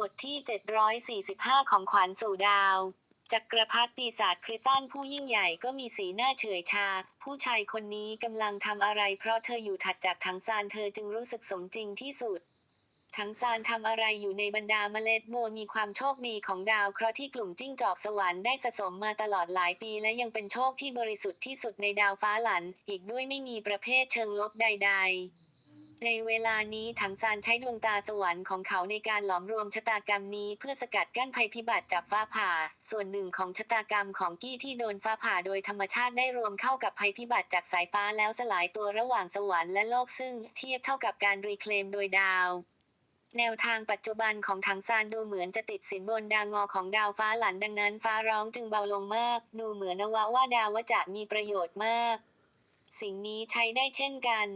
บทที่ 745 ของขวัญสู่ดาว จักรพรรดิปีศาจคริสตันผู้ยิ่งใหญ่ก็มีสีหน้าเฉยชา ผู้ชายคนนี้กำลังทำอะไร เพราะเธออยู่ถัดจากถังซานเธอจึงรู้สึกสมจริงที่สุดถังซานทำอะไรอยู่ในบรรดาเมล็ดบัวมีความโชคดีของดาวเคราะห์ที่กลุ่มจิ้งจอกสวรรค์ได้สะสมมาตลอดหลายปีและยังเป็นโชคที่บริสุทธิ์ที่สุดในดาวฟ้าหลัน อีกด้วยไม่มีประเภทเชิงลบใด ๆ ในเวลานี้ถังซานใช้ดวงตาสวรรค์ของเขาในการหลอมรวมชะตากรรมนี้เพื่อสกัดกั้นภัยพิบัติจากฟ้าผ่า ส่วนหนึ่งของชะตากรรมของกี้ที่โดนฟ้าผ่าโดยธรรมชาติได้รวมเข้ากับภัยพิบัติจากสายฟ้าแล้วสลายตัวระหว่างสวรรค์และโลกซึ่งเทียบเท่ากับการรีเคลมโดยดาวแนวทางปัจจุบันของถังซานดูเหมือนจะติดสินบนดาวงอของดาวฟ้าหลันดังนั้นฟ้าร้องจึงเบาลงมาก ดูเหมือนนวะว่าดาวว่าจะมีประโยชน์มาก สิ่งนี้ใช้ได้เช่นกัน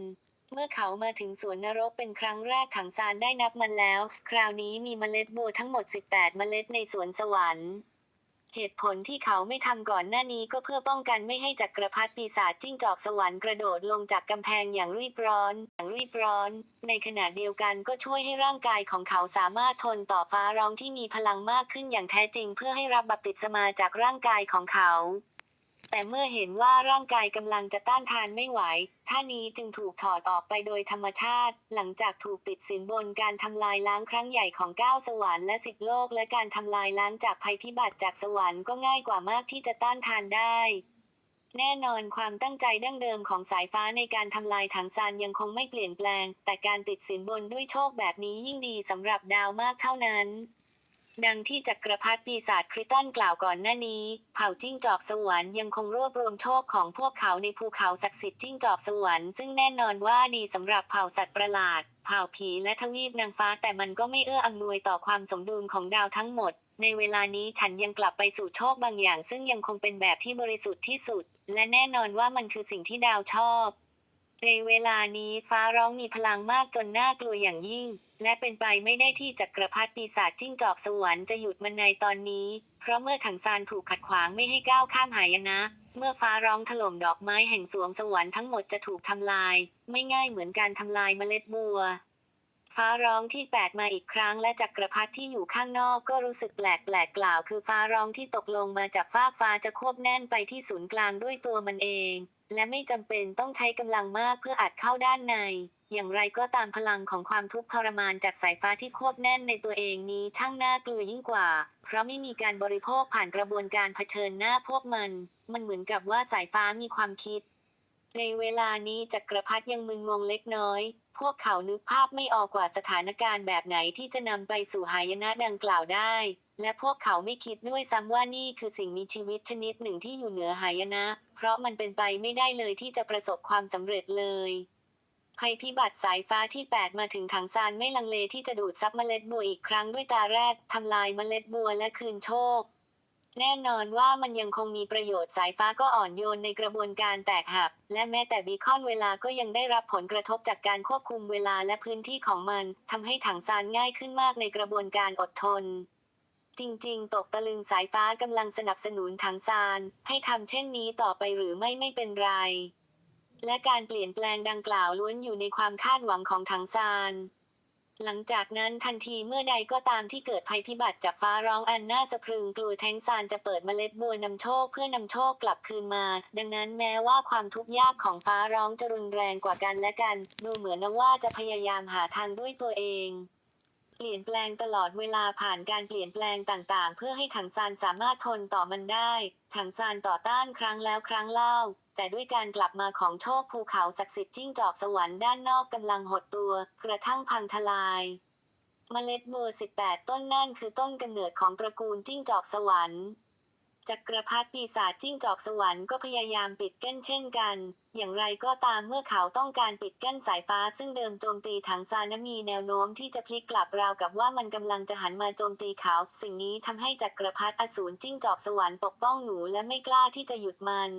เมื่อเขามาถึงสวนนรกเป็นครั้งแรกถังซานได้นับมันแล้ว คราวนี้มีเมล็ดบัวทั้งหมด 18 เมล็ดในสวนสวรรค์ เหตุผลที่เขาไม่ทำก่อนหน้านี้ก็เพื่อป้องกันไม่ให้จักรพรรดิปีศาจจิ้งจอกสวรรค์กระโดดลงจากกำแพงอย่างรีบร้อน อย่างรีบร้อน ในขณะเดียวกันก็ช่วยให้ร่างกายของเขาสามารถทนต่อฟ้าร้องที่มีพลังมากขึ้นอย่างแท้จริง เพื่อให้รับบัพติศมาจากร่างกายของเขา แต่เมื่อเห็นว่าร่างกายกำลังจะต้านทานไม่ไหว ท่านี้จึงถูกถอดออกไปโดยธรรมชาติ หลังจากถูกติดสินบนการทำลายล้างครั้งใหญ่ของเก้าสวรรค์และสิบโลก และการทำลายล้างจากภัยพิบัติจากสวรรค์ก็ง่ายกว่ามากที่จะต้านทานได้แน่นอนความตั้งใจดั้งเดิมของสายฟ้าในการทำลายถังซานยังคงไม่เปลี่ยนแปลง แต่การติดสินบนด้วยโชคแบบนี้ยิ่งดีสำหรับดาวมากเท่านั้น ดังที่จักรพรรดิปีศาจคริสตันกล่าวก่อนหน้านี้ เผ่าจิ้งจอกสวรรค์ยังคงรวบรวมโชคของพวกเขาในภูเขาศักดิ์สิทธิ์จิ้งจอกสวรรค์ซึ่งแน่นอนว่าดีสำหรับเผ่าสัตว์ประหลาด เผ่าผีและทวีปนางฟ้าแต่มันก็ไม่เอื้ออำนวยต่อความสมดุลของดาวทั้งหมด ในเวลานี้ฉันยังกลับไปสู่โชคบางอย่าง ซึ่งยังคงเป็นแบบที่บริสุทธิ์ที่สุด และแน่นอนว่ามันคือสิ่งที่ดาวชอบ ในเวลานี้ฟ้าร้องมีพลังมากจนน่ากลัวอย่างยิ่ง และเป็นไปไม่ได้ที่จักรพรรดิปีศาจจิ้งจอกสวรรค์จะหยุดมันในตอนนี้ เพราะเมื่อถังซานถูกขัดขวางไม่ให้ก้าวข้ามหายนะ เมื่อฟ้าร้องถล่มดอกไม้แห่งสวงสวรรค์ทั้งหมดจะถูกทำลาย ไม่ง่ายเหมือนการทำลายเมล็ดบัว ฟ้าร้องที่แปดมาอีกครั้งและจักรพรรดิที่อยู่ข้างนอกก็รู้สึกแปลกแปลกๆกล่าว คือฟ้าร้องที่ตกลงมาจากฟาฟ้าจะควบแน่นไปที่ศูนย์กลางด้วยตัวมันเอง และไม่จำเป็นต้องใช้กำลังมากเพื่ออัดเข้าด้านใน อย่างไรก็ตามพลังของความทุกข์ทรมานจากสายฟ้าที่ควบแน่นในตัวเองนี้ช่างน่ากลัวยิ่งกว่า เพราะไม่มีการบริโภคผ่านกระบวนการเผชิญหน้าพวกมัน มันเหมือนกับว่าสายฟ้ามีความคิด ในเวลานี้จักรพรรดิยังมึนงงเล็กน้อย พวกเขานึกภาพไม่ออกว่าสถานการณ์แบบไหนที่จะนำไปสู่หายนะดังกล่าวได้ และพวกเขาไม่คิดด้วยซ้ำว่านี่คือสิ่งมีชีวิตชนิดหนึ่งที่อยู่เหนือหายนะ เพราะมันเป็นไปไม่ได้เลยที่จะประสบความสำเร็จเลย ภัยพิบัติสายฟ้าที่ 8 มาถึงถังซานไม่ลังเลที่จะดูดซับเมล็ดบัวอีกครั้งด้วยตาแรกทำลายเมล็ดบัวและคืนโชค แน่นอนว่ามันยังคงมีประโยชน์สายฟ้าก็อ่อนโยนในกระบวนการแตกหัก และแม้แต่บีคอนเวลาก็ยังได้รับผลกระทบจากการควบคุมเวลาและพื้นที่ของมันทำให้ถังซานง่ายขึ้นมากในกระบวนการอดทนจริงๆ ตกตะลึงสายฟ้ากำลังสนับสนุนถังซาน ให้ทำเช่นนี้ต่อไปหรือไม่ไม่เป็นไร และการเปลี่ยนแปลงดังกล่าวล้วนอยู่ในความคาดหวังของถังซาน หลังจากนั้นทันทีเมื่อใดก็ตามที่เกิดภัยพิบัติจากฟ้าร้องอันน่าสะพรึงกลัวแทงซานจะเปิดเมล็ดบัวนำโชคเพื่อนำโชคกลับคืนมา ดังนั้นแม้ว่าความทุกข์ยากของฟ้าร้องจะรุนแรงกว่ากันและกัน ดูเหมือนว่าจะพยายามหาทางด้วยตัวเองเปลี่ยนแปลงตลอดเวลาผ่านการเปลี่ยนแปลงต่างๆ เพื่อให้ถังซานสามารถทนต่อมันได้ ถังซานต่อต้านครั้งแล้วครั้งเล่า แต่ด้วยการกลับมาของโชคภูเขาศักดิ์สิทธิ์จิ้งจอกสวรรค์ด้านนอกกำลังหดตัว กระทั่งพังทลายเมล็ดบัว 18 ต้นนั่นคือต้นกำเนิดของตระกูลจิ้งจอกสวรรค์จักรพรรดิปีศาจจิ้งจอกสวรรค์ก็พยายามปิดกั้นเช่นกัน อย่างไรก็ตามเมื่อเขาต้องการปิดกั้นสายฟ้าซึ่งเดิมโจมตีถังซานนั้นมีแนวโน้มที่จะพลิกกลับราวกับว่ามันกำลังจะหันมาโจมตีเขา สิ่งนี้ทำให้จักรพรรดิอสูรจิ้งจอกสวรรค์ปกป้องหนูและไม่กล้าที่จะหยุดมัน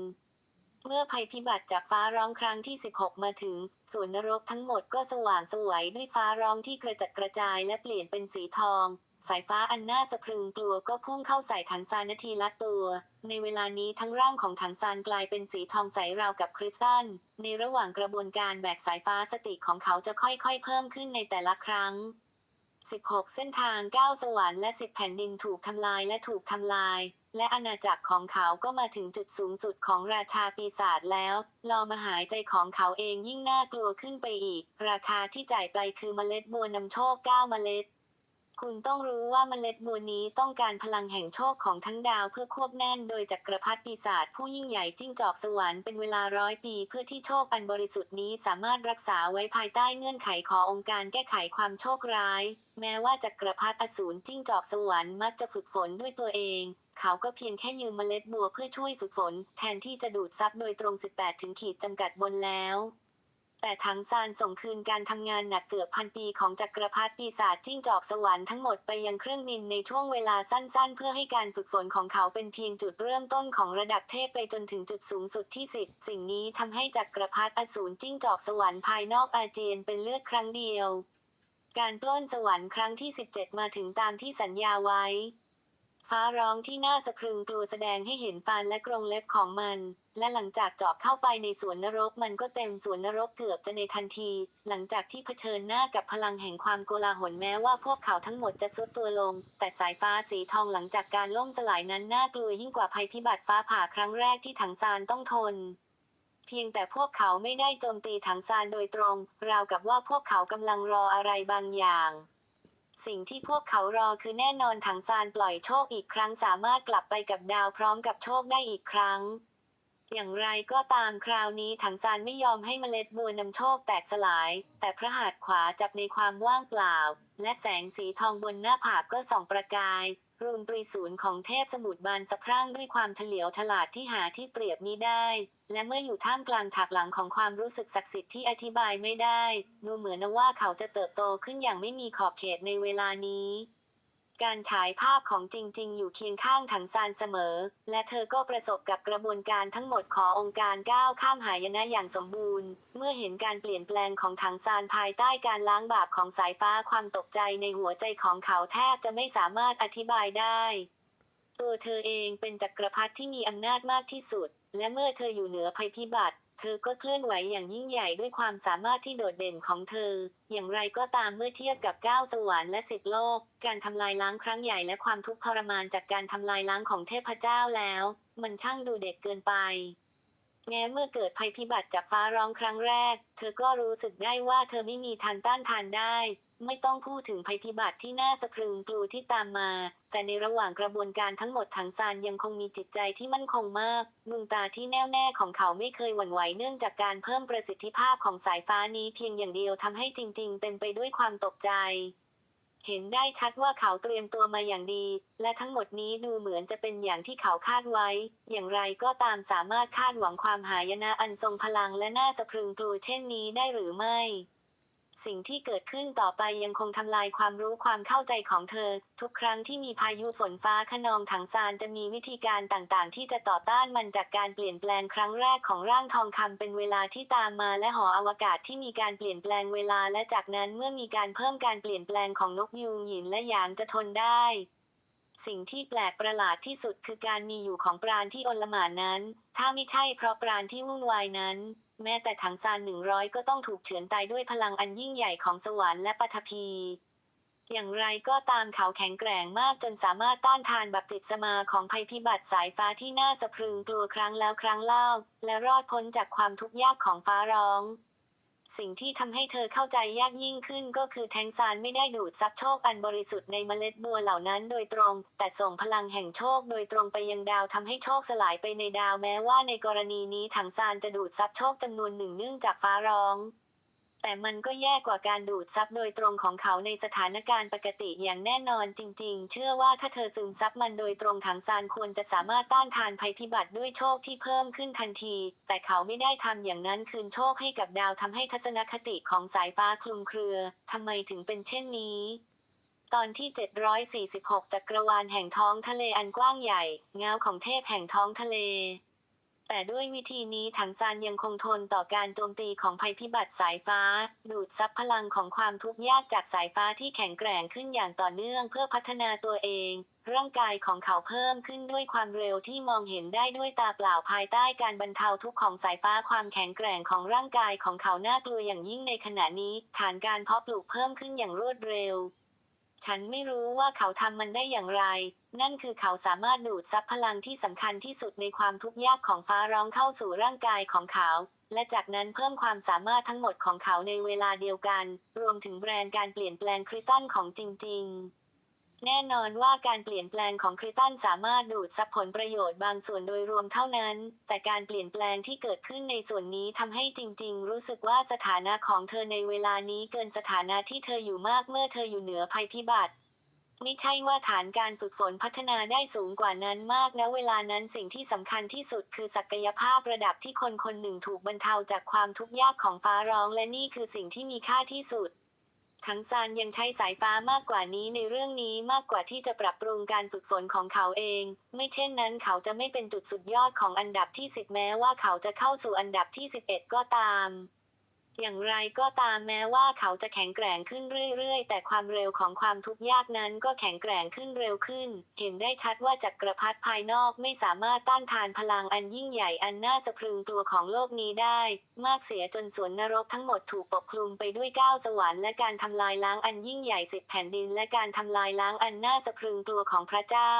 เมื่อภัยพิบัติจากฟ้าร้องครั้งที่ 16 มาถึงส่วนนรกทั้งหมดก็สว่างสวยด้วยฟ้าร้องที่กระจัดกระจายและเปลี่ยนเป็นสีทอง สายฟ้าอันน่าสะพรึงกลัวก็พุ่งเข้าใส่ถังซานนาทีละตัว ในเวลานี้ทั้งร่างของถังซานกลายเป็นสีทองใสราวกับคริสตัลในระหว่างกระบวนการแบกสายฟ้าสติของเขาจะค่อยๆ เพิ่มขึ้นในแต่ละครั้ง 16 เส้นทาง 9 สวรรค์และ 10 แผ่นดินถูกทำลายและถูกทำลาย และอาณาจักรของเขาก็มาถึงจุดสูงสุดของราชาปีศาจแล้ว ลอมาหายใจของเขาเองยิ่งน่ากลัวขึ้นไปอีก ราคาที่จ่ายไปคือเมล็ดบัวนำโชค 9 เมล็ด คุณต้องรู้ว่าเมล็ดบัวนี้ต้องการพลังแห่งโชคของทั้งดาวเพื่อควบแน่นโดยจักรพรรดิปีศาจผู้ยิ่งใหญ่จิ้งจอกสวรรค์เป็นเวลาร้อยปีเพื่อที่โชคอันบริสุทธิ์นี้สามารถรักษาไว้ภายใต้เงื่อนไขขององค์การแก้ไขความโชคร้าย แม้ว่าจักรพรรดิอสูรจิ้งจอกสวรรค์มักจะฝึกฝนด้วยตัวเอง เขาก็เพียงแค่ยืมเมล็ดบัวเพื่อช่วยฝึกฝน แทนที่จะดูดซับโดยตรง 18 ถึงขีดจำกัดบนแล้ว แต่ถังซานส่งคืนการทำงานหนักเกือบพันปีของจักรพรรดิปีศาจจิ้งจอกสวรรค์ทั้งหมดไปยังเครื่องบินในช่วงเวลาสั้นๆ เพื่อให้การฝึกฝนของเขาเป็นเพียงจุดเริ่มต้นของระดับเทพไปจนถึงจุดสูงสุดที่ 10 สิ่งนี้ทำให้จักรพรรดิอสูรจิ้งจอกสวรรค์ภายนอกอาเจียนเป็นเลือดครั้งเดียว การปล้นสวรรค์ครั้งที่ 17 มาถึงตามที่สัญญาไว้ ฟ้าร้องที่น่าสะพรึงกลัวแสดงให้เห็นฟันและกรงเล็บของมัน และหลังจากเจาะเข้าไปในสวนนรกมันก็เต็มสวนนรกเกือบจะในทันที หลังจากที่เผชิญหน้ากับพลังแห่งความโกลาหลแม้ว่าพวกเขาทั้งหมดจะซุดตัวลง แต่สายฟ้าสีทองหลังจากการล่มสลายนั้นน่ากลัวยิ่งกว่าภัยพิบัติฟ้าผ่าครั้งแรกที่ถังซานต้องทนเพียงแต่พวกเขาไม่ได้โจมตีถังซานโดยตรง ราวกับว่าพวกเขากำลังรออะไรบางอย่าง สิ่งที่พวกเขารอคือแน่นอนถังซานปล่อยโชคอีกครั้งสามารถกลับไปกับดาวพร้อมกับโชคได้อีกครั้ง อย่างไรก็ตามคราวนี้ถังซานไม่ยอมให้เมล็ดบัวนำโชคแตกสลาย แต่พระหัตถ์ขวาจับในความว่างเปล่า และแสงสีทองบนหน้าผากก็ส่องประกาย รูมตรีศูนย์ของเทพสมุทรบานสะพรั่งด้วยความเฉลียวฉลาดที่หาที่เปรียบนี้ได้ และเมื่ออยู่ท่ามกลางฉากหลังของความรู้สึกศักดิ์สิทธิ์ที่อธิบายไม่ได้ ดูเหมือนว่าเขาจะเติบโตขึ้นอย่างไม่มีขอบเขตในเวลานี้ การฉายภาพของจริง ๆ อยู่เคียงข้างถังซานเสมอ และเธอก็ประสบกับกระบวนการทั้งหมดขององค์การก้าวข้ามหายนะอย่างสมบูรณ์ เมื่อเห็นการเปลี่ยนแปลงของถังซานภายใต้การล้างบาปของสายฟ้าความตกใจในหัวใจของเขาแทบจะไม่สามารถอธิบายได้ ตัวเธอเองเป็นจักรพรรดิที่มีอำนาจมากที่สุด และเมื่อเธออยู่เหนือภัยพิบัติ เธอก็เคลื่อนไหวอย่างยิ่งใหญ่ด้วยความสามารถที่โดดเด่นของเธอ อย่างไรก็ตามเมื่อเทียบกับ9สวรรค์และสิบโลก การทำลายล้างครั้งใหญ่และความทุกข์ทรมานจากการทำลายล้างของเทพเจ้าแล้ว มันช่างดูเด็กเกินไป แม้เมื่อเกิดภัยพิบัติจากฟ้าร้องครั้งแรก เธอก็รู้สึกได้ว่าเธอไม่มีทางต้านทานได้ ไม่ต้องพูดถึงภัยพิบัติที่น่าสะพรึงกลัวที่ตามมา แต่ในระหว่างกระบวนการทั้งหมดถังซานยังคงมีจิตใจที่มั่นคงมากดวงตาที่แน่วแน่ของเขาไม่เคยหวั่นไหวเนื่องจากการเพิ่มประสิทธิภาพของสายฟ้านี้เพียงอย่างเดียวทำให้จริง ๆ เต็มไปด้วยความตกใจ เห็นได้ชัดว่าเขาเตรียมตัวมาอย่างดี และทั้งหมดนี้ดูเหมือนจะเป็นอย่างที่เขาคาดไว้ อย่างไรก็ตามสามารถคาดหวังความหายนะอันทรงพลังและน่าสะพรึงกลัวเช่นนี้ได้หรือไม่ สิ่งที่เกิดขึ้นต่อไปยังคงทำลายความรู้ความเข้าใจของเธอ ทุกครั้งที่มีพายุฝนฟ้าขนองถังซานจะมีวิธีการต่างๆ ที่จะต่อต้านมันจากการเปลี่ยนแปลงครั้งแรกของร่างทองคำเป็นเวลาที่ตามมาและหออวกาศที่มีการเปลี่ยนแปลงเวลาและจากนั้นเมื่อมีการเพิ่มการเปลี่ยนแปลงของนกยูงหยินและหยางจะทนได้ สิ่งที่แปลกประหลาดที่สุดคือการมีอยู่ของปราณที่อลหม่านนั้น ถ้าไม่ใช่เพราะปราณที่วุ่นวายนั้น แม้แต่ถังซานหนึ่งร้อยก็ต้องถูกเฉือนตายด้วยพลังอันยิ่งใหญ่ของสวรรค์และปฐพี อย่างไรก็ตามเขาแข็งแกร่งมากจนสามารถต้านทานแบบติดสมาของภัยพิบัติสายฟ้าที่น่าสะพรึงกลัวครั้งแล้วครั้งเล่า และรอดพ้นจากความทุกข์ยากของฟ้าร้อง สิ่งที่ทำให้เธอเข้าใจยากยิ่งขึ้นก็คือแทงซานไม่ได้ดูดซับโชคอันบริสุทธิ์ในเมล็ดบัวเหล่านั้นโดยตรง แต่ส่งพลังแห่งโชคโดยตรงไปยังดาวทำให้โชคสลายไปในดาวแม้ว่าในกรณีนี้ถังซานจะดูดซับโชคจำนวนหนึ่งเนื่องจากฟ้าร้อง แต่มันก็แย่กว่าการดูดซับโดยตรงของเขาในสถานการณ์ปกติอย่างแน่นอนจริง ๆ เชื่อว่าถ้าเธอซึมซับมันโดยตรงถังซานควรจะสามารถต้านทานภัยพิบัติด้วยโชคที่เพิ่มขึ้นทันที แต่เขาไม่ได้ทำอย่างนั้นคืนโชคให้กับดาวทำให้ทัศนคติของสายฟ้าคลุมเครือทำไมถึงเป็นเช่นนี้ ตอนที่ 746 จักรวาลแห่งท้องทะเลอันกว้างใหญ่ เงาของเทพแห่งท้องทะเล แต่ด้วยวิธีนี้ถังซานยังคงทนต่อการโจมตีของภัยพิบัติสายฟ้า ดูดซับพลังของความทุกข์ยากจากสายฟ้าที่แข็งแกร่งขึ้นอย่างต่อเนื่องเพื่อพัฒนาตัวเอง ร่างกายของเขาเพิ่มขึ้นด้วยความเร็วที่มองเห็นได้ด้วยตาเปล่าภายใต้การบรรเทาทุกข์ของสายฟ้าความแข็งแกร่งของร่างกายของเขาน่ากลัวอย่างยิ่งในขณะนี้ ฐานการเพาะปลูกเพิ่มขึ้นอย่างรวดเร็ว ฉันไม่รู้ว่าเขาทำมันได้อย่างไร นั่นคือเขาสามารถดูดซับพลังที่สำคัญที่สุดในความทุกข์ยากของฟ้าร้องเข้าสู่ร่างกายของเขา และจากนั้นเพิ่มความสามารถทั้งหมดของเขาในเวลาเดียวกัน รวมถึงแบรนด์การเปลี่ยนแปลงคริสตันของจริง ๆ แน่นอนว่าการเปลี่ยนแปลงของคริสตันสามารถดูดซับผลประโยชน์บางส่วนโดยรวมเท่านั้น แต่การเปลี่ยนแปลงที่เกิดขึ้นในส่วนนี้ทำให้จริง ๆ รู้สึกว่าสถานะของเธอในเวลานี้เกินสถานะที่เธออยู่มากเมื่อเธออยู่เหนือภัยพิบัติไม่ใช่ว่าฐานการฝึกฝนพัฒนาได้สูงกว่านั้นมากนะเวลานั้นสิ่งที่สำคัญที่สุดคือศักยภาพระดับที่คนคนหนึ่งถูกบรรเทาจากความทุกข์ยากของฟ้าร้องและนี่คือสิ่งที่มีค่าที่สุด ทั้งซานยังใช้สายฟ้ามากกว่านี้ในเรื่องนี้มากกว่าที่จะปรับปรุงการฝึกฝนของเขาเอง ไม่เช่นนั้นเขาจะไม่เป็นจุดสุดยอดของอันดับที่ 10 แม้ว่าเขาจะเข้าสู่อันดับที่ 11 ก็ตาม อย่างไรก็ตามแม้ว่าเขาจะแข็งแกร่งขึ้นเรื่อยๆ แต่ความเร็วของความทุกข์ยากนั้นก็แข็งแกร่งขึ้นเร็วขึ้น เห็นได้ชัดว่าจักรพรรดิภายนอกไม่สามารถต้านทานพลังอันยิ่งใหญ่อันน่าสะพรึงกลัวของโลกนี้ได้ มากเสียจนสวนนรกทั้งหมดถูกปกคลุมไปด้วยก้าวสวรรค์และการทำลายล้างอันยิ่งใหญ่สิบแผ่นดินและการทำลายล้างอันน่าสะพรึงกลัวของพระเจ้า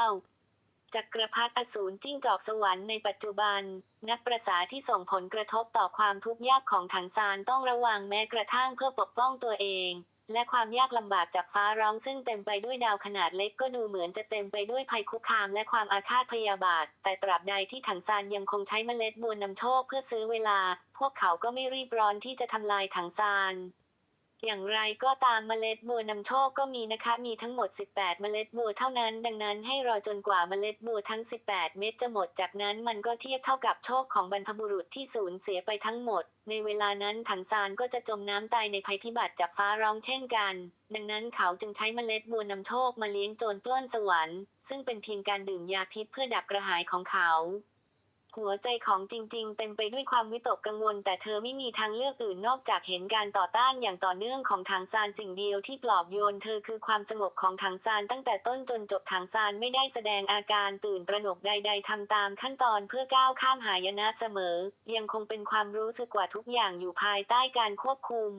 จักรพรรดิอสูรจิ้งจอกสวรรค์ในปัจจุบัน นับประสาที่ส่งผลกระทบต่อความทุกข์ยากของถังซานต้องระวังแม้กระทั่งเพื่อปกป้องตัวเอง และความยากลำบากจากฟ้าร้องซึ่งเต็มไปด้วยดาวขนาดเล็กก็ดูเหมือนจะเต็มไปด้วยภัยคุกคามและความอาฆาตพยาบาท แต่ตราบใดที่ถังซานยังคงใช้เมล็ดบัวนำโชคเพื่อซื้อเวลา พวกเขาก็ไม่รีบร้อนที่จะทำลายถังซาน อย่างไรก็ตามเมล็ดบัวนำโชคก็มีนะคะ มีทั้งหมด 18 เมล็ดบัวเท่านั้น ดังนั้นให้รอจนกว่าเมล็ดบัวทั้ง 18 เม็ดจะหมด จากนั้นมันก็เทียบเท่ากับโชคของบรรพบุรุษที่สูญเสียไปทั้งหมด ในเวลานั้นถังซานก็จะจมน้ำตายในภัยพิบัติจากฟ้าร้องเช่นกัน ดังนั้นเขาจึงใช้เมล็ดบัวนำโชคมาเลี้ยงโจรปล้นสวรรค์ ซึ่งเป็นเพียงการดื่มยาพิษเพื่อดับกระหายของเขา หัวใจของจริง ๆ เต็มไปด้วยความวิตกกังวล แต่เธอไม่มีทางเลือกอื่นนอกจากเห็นการต่อต้านอย่างต่อเนื่องของทางซานสิ่งเดียวที่ปลอบโยนเธอคือความสงบของทางซานตั้งแต่ต้นจนจบทางซานไม่ได้แสดงอาการตื่นตระหนกใด ๆทำตามขั้นตอนเพื่อก้าวข้ามหายนะเสมอ ยังคงเป็นความรู้สึกว่าทุกอย่างอยู่ภายใต้การควบคุม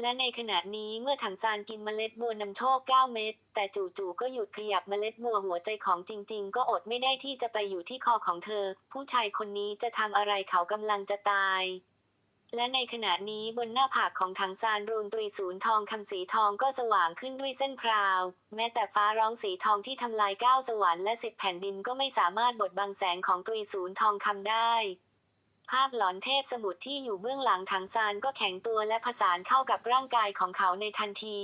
และในขณะนี้เมื่อถังซานกินเมล็ดบัวนำโชค 9 เม็ด แต่จู่ๆก็หยุดขยับเมล็ดบัวหัวใจของจริง ๆ ก็อดไม่ได้ที่จะไปอยู่ที่คอของเธอ ผู้ชายคนนี้จะทำอะไรเขากำลังจะตาย และในขณะนี้บนหน้าผากของถังซานรูนตรีศูนย์ทองคำสีทองก็สว่างขึ้นด้วยเส้นพราว แม้แต่ฟ้าร้องสีทองที่ทำลายเก้าสวรรค์และสิบแผ่นดินก็ไม่สามารถบดบังแสงของตรีศูนย์ทองคำได้ ภาพหลอนเทพสมุทรที่อยู่เบื้องหลังถังซานก็แข็งตัวและผสานเข้ากับร่างกายของเขาในทันที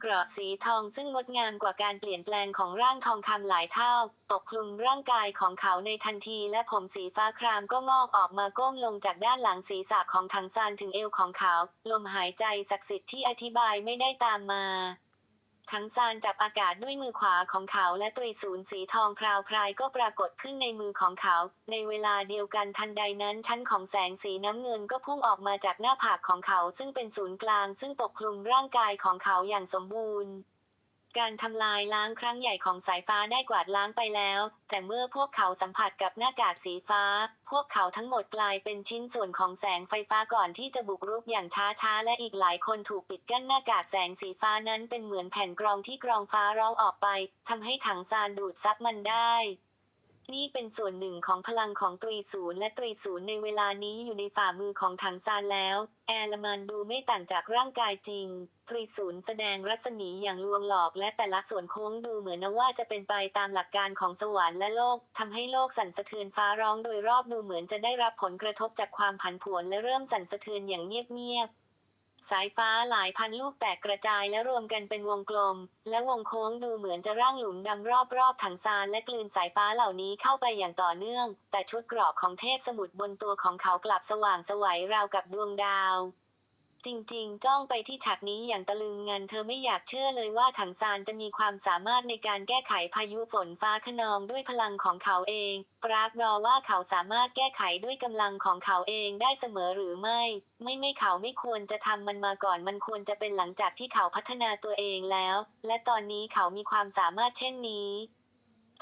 เกราะสีทองซึ่งงดงามกว่าการเปลี่ยนแปลงของร่างทองคำหลายเท่า ปกคลุมร่างกายของเขาในทันทีและผมสีฟ้าครามก็งอกออกมาก้มลงจากด้านหลังศีรษะของถังซานถึงเอวของเขา ลมหายใจศักดิ์สิทธิ์ที่อธิบายไม่ได้ตามมา ทั้งซานจับอากาศด้วยมือขวาของเขาและตรีศูนย์สีทองพราวพรายก็ปรากฏขึ้นในมือของเขา ในเวลาเดียวกันทันใดนั้นชั้นของแสงสีน้ำเงินก็พุ่งออกมาจากหน้าผากของเขาซึ่งเป็นศูนย์กลาง ซึ่งปกคลุมร่างกายของเขาอย่างสมบูรณ์ การทำลายล้างครั้งใหญ่ของสายฟ้าได้กวาดล้างไปแล้ว แต่เมื่อพวกเขาสัมผัสกับหน้ากากสีฟ้า พวกเขาทั้งหมดกลายเป็นชิ้นส่วนของแสงไฟฟ้าก่อนที่จะบุกรุกอย่างช้าๆ และอีกหลายคนถูกปิดกั้นหน้ากากแสงสีฟ้านั้นเป็นเหมือนแผ่นกรองที่กรองฟ้าร้องออกไปทำให้ถังซานดูดซับมันได้ นี่เป็นส่วนหนึ่งของพลังของตรีศูนย์และตรีศูนย์ในเวลานี้อยู่ในฝ่ามือของถังซานแล้ว แอร์ลมันดูไม่ต่างจากร่างกายจริง ตรีศูนย์แสดงรัศมีอย่างลวงหลอกและแต่ละส่วนโค้งดูเหมือนว่าจะเป็นไปตามหลักการของสวรรค์และโลกทำให้โลกสั่นสะเทือนฟ้าร้องโดยรอบดูเหมือนจะได้รับผลกระทบจากความผันผวนและเริ่มสั่นสะเทือนอย่างเงียบๆ สายฟ้าหลายพันลูกแตกกระจายและรวมกันเป็นวงกลม และวงโค้งดูเหมือนจะร่างหลุมดำรอบๆถังซานและกลืนสายฟ้าเหล่านี้เข้าไปอย่างต่อเนื่อง แต่ชุดกรอบของเทพสมุทรบนตัวของเขากลับสว่างสวัยราวกับดวงดาว จริงๆ จ้องไปที่ฉากนี้อย่างตะลึงงันเธอไม่อยากเชื่อเลยว่าถังซานจะมีความสามารถในการแก้ไขพายุฝนฟ้าคะนองด้วยพลังของเขาเอง ปรากฏว่าเขาสามารถแก้ไขด้วยกำลังของเขาเองได้เสมอหรือไม่ ไม่ไม่เขาไม่ควรจะทำมันมาก่อนมันควรจะเป็นหลังจากที่เขาพัฒนาตัวเองแล้ว และตอนนี้เขามีความสามารถเช่นนี้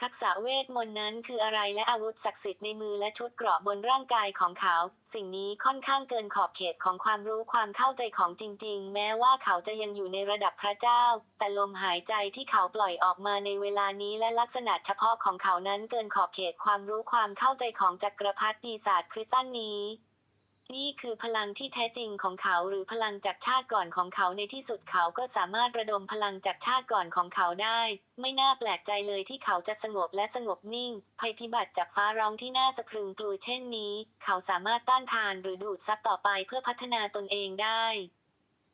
ทักษะเวทมนต์นั้นคืออะไรและอาวุธศักดิ์สิทธิ์ในมือและชุดเกราะบนร่างกายของเขา สิ่งนี้ค่อนข้างเกินขอบเขตของความรู้ความเข้าใจของจริง ๆ แม้ว่าเขาจะยังอยู่ในระดับพระเจ้า แต่ลมหายใจที่เขาปล่อยออกมาในเวลานี้และลักษณะเฉพาะของเขานั้นเกินขอบเขตความรู้ความเข้าใจของจักรพรรดิปีศาจคริสตันนี้ นี่คือพลังที่แท้จริงของเขาหรือพลังจากชาติก่อนของเขาในที่สุดเขาก็สามารถระดมพลังจากชาติก่อนของเขาได้ ไม่น่าแปลกใจเลยที่เขาจะสงบและสงบนิ่ง ภัยพิบัติจากฟ้าร้องที่น่าสะพรึงกลัวเช่นนี้ เขาสามารถต้านทานหรือดูดซับต่อไปเพื่อพัฒนาตนเองได้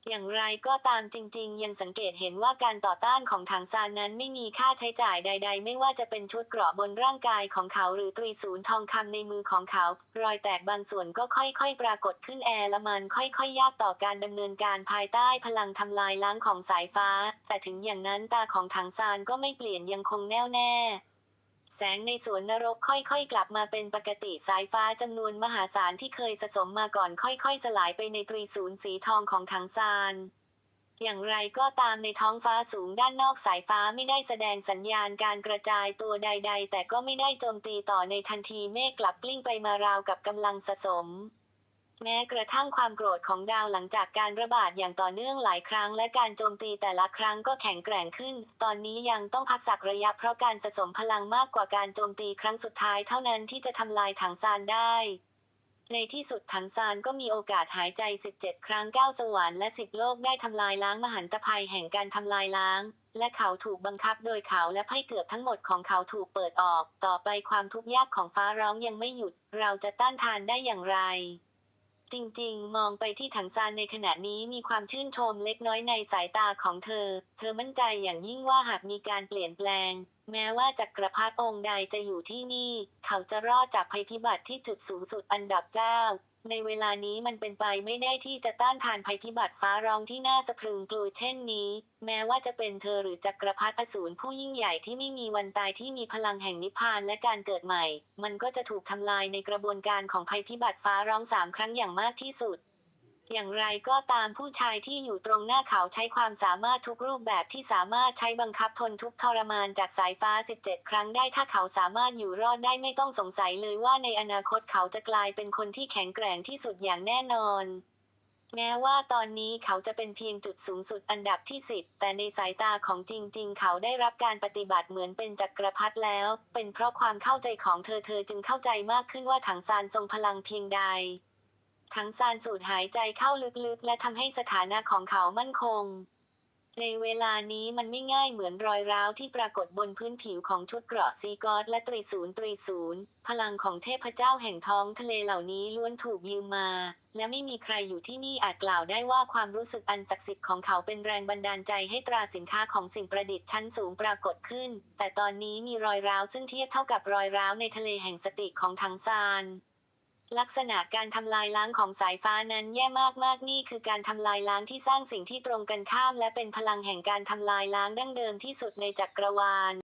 อย่างไรก็ตามจริง ๆ ยังสังเกตเห็นว่าการต่อต้านของถังซานนั้นไม่มีค่าใช้จ่ายใด ๆ ไม่ว่าจะเป็นชุดเกราะบนร่างกายของเขาหรือตรีศูนย์ทองคำในมือของเขา รอยแตกบางส่วนก็ค่อยๆ ปรากฏขึ้นแอร์ละมันค่อยๆ ยากต่อการดำเนินการภายใต้พลังทำลายล้างของสายฟ้า แต่ถึงอย่างนั้นตาของถังซานก็ไม่เปลี่ยนยังคงแน่วแน่ แสงในสวนนรกค่อยๆ กลับมาเป็นปกติสายฟ้าจำนวนมหาศาลที่เคยสะสมมาก่อนค่อยๆ สลายไปในตรีศูนย์สีทองของถังซานอย่างไรก็ตามในท้องฟ้าสูงด้านนอกสายฟ้าไม่ได้แสดงสัญญาณการกระจายตัวใด ๆ แต่ก็ไม่ได้โจมตีต่อในทันทีเมฆกลับกลิ้งไปมาราวกับกำลังสะสม แม้กระทั่งความโกรธของดาวหลังจากการระบาดอย่างต่อเนื่องหลายครั้ง และการโจมตีแต่ละครั้งก็แข็งแกร่งขึ้น ตอนนี้ยังต้องพักสักระยะเพราะการสะสมพลังมากกว่าการโจมตีครั้งสุดท้ายเท่านั้นที่จะทำลายถังซานได้ ในที่สุดถังซานก็มีโอกาสหายใจ 17 ครั้งก้าวสวรรค์และ 10 โลกได้ทำลายล้างมหันตภัยแห่งการทำลายล้าง และเขาถูกบังคับโดยเขาและไพ่เกือบทั้งหมดของเขาถูกเปิดออก ต่อไปความทุกข์ยากของฟ้าร้องยังไม่หยุด เราจะต้านทานได้อย่างไร จริงๆ มองไปที่ถังซานในขณะนี้มีความชื่นชมเล็กน้อยในสายตาของเธอ เธอมั่นใจอย่างยิ่งว่าหากมีการเปลี่ยนแปลง แม้ว่าจักรพรรดิองค์ใดจะอยู่ที่นี่ เขาจะรอดจากภัยพิบัติที่จุดสูงสุดอันดับ 9 ในเวลานี้มันเป็นไปไม่ได้ที่จะต้านทานภัยพิบัติฟ้าร้องที่น่าสะพรึงกลัวเช่นนี้ แม้ว่าจะเป็นเธอหรือจักรพรรดิอสูรผู้ยิ่งใหญ่ที่ไม่มีวันตายที่มีพลังแห่งนิพพานและการเกิดใหม่ มันก็จะถูกทำลายในกระบวนการของภัยพิบัติฟ้าร้องสามครั้งอย่างมากที่สุด อย่างไรก็ตามผู้ชายที่อยู่ตรงหน้าเขาใช้ความสามารถทุกรูปแบบที่สามารถใช้บังคับทนทุกทรมานจากสายฟ้า 17 ครั้งได้ถ้าเขาสามารถอยู่รอดได้ไม่ต้องสงสัยเลยว่าในอนาคตเขาจะกลายเป็นคนที่แข็งแกร่งที่สุดอย่างแน่นอน แม้ว่าตอนนี้เขาจะเป็นเพียงจุดสูงสุดอันดับที่ 10 แต่ในสายตาของจริง ๆ เขาได้รับการปฏิบัติเหมือนเป็นจักรพรรดิแล้ว เป็นเพราะความเข้าใจของเธอเธอจึงเข้าใจมากขึ้นว่าถังซานทรงพลังเพียงใด ทั้งซานสูดหายใจเข้าลึกๆ และทำให้สถานะของเขามั่นคง ในเวลานี้มันไม่ง่ายเหมือนรอยร้าวที่ปรากฏบนพื้นผิวของชุดเกราะซีกอสและตรีศูนย์ตรีศูนย์พลังของเทพเจ้าแห่งท้องทะเลเหล่านี้ล้วนถูกยืมมา และไม่มีใครอยู่ที่นี่อาจกล่าวได้ว่าความรู้สึกอันศักดิ์สิทธิ์ของเขาเป็นแรงบันดาลใจให้ตราสินค้าของสิ่งประดิษฐ์ชั้นสูงปรากฏขึ้น แต่ตอนนี้มีรอยร้าวซึ่งเทียบเท่ากับรอยร้าวในทะเลแห่งสติของทังซาน ลักษณะการทำลายล้างของสายฟ้านั้นแย่มากๆนี่คือการทำลายล้างที่สร้างสิ่งที่ตรงกันข้ามและเป็นพลังแห่งการทำลายล้างดั้งเดิมที่สุดในจักรวาล